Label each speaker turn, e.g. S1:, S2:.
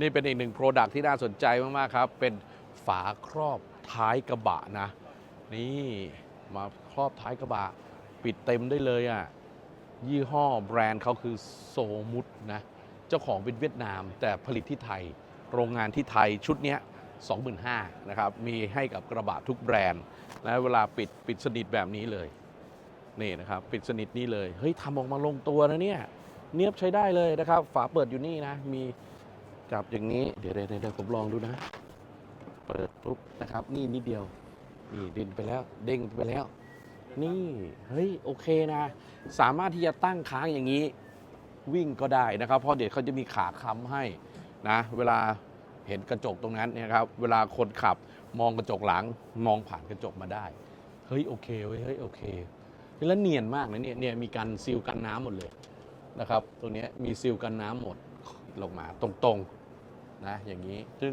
S1: นี่เป็นอีกหนึ่งโปรดักที่น่าสนใจมาก ๆ ครับ เป็นฝาครอบท้ายกระบะนะ นี่มาครอบท้ายกระบะ ปิดเต็มได้เลยอะ ยี่ห้อแบรนด์เขาคือโซมุดนะ เจ้าของเป็นเวียดนาม แต่ผลิตที่ไทย โรงงานที่ไทยชุดเนี้ย25,000นะครับ มีให้กับกระบะทุกแบรนด์และเวลาปิดปิดสนิทแบบนี้เลย นี่นะครับ ปิดสนิทนี่เลย เฮ้ยทำออกมาลงตัวนะเนี่ย เนียบใช้ได้เลยนะครับ ฝาเปิดอยู่นี่นะ มี จับอย่างนี้เดี๋ยวเดี๋ยวเดี๋ยวผมลองดูนะ เปิดปุ๊บนะครับ นี่นิดเดียวนี่ดินไปแล้ว เด้งไปแล้ว นี่เฮ้ยโอเคนะ สามารถที่จะตั้งค้างอย่างนี้ วิ่งก็ได้นะครับ เพราะเดี๋ยวเขาจะมีขาค้ำให้นะ เวลาเห็นกระจกตรงนั้นนยครับ เวลาคนขับมองกระจกหลังมองผ่านกระจกมาได้ เฮ้ยโอเคเว้ยเฮ้ยโอเคแล้วเนียนมากนะเนี่ยเนี่ยมีการซีลกันน้ำหมดเลยนะครับ ตัวนี้มีซีลกันน้ำหมดลงมาตรงๆ นะอย่างนี้ซึ่ง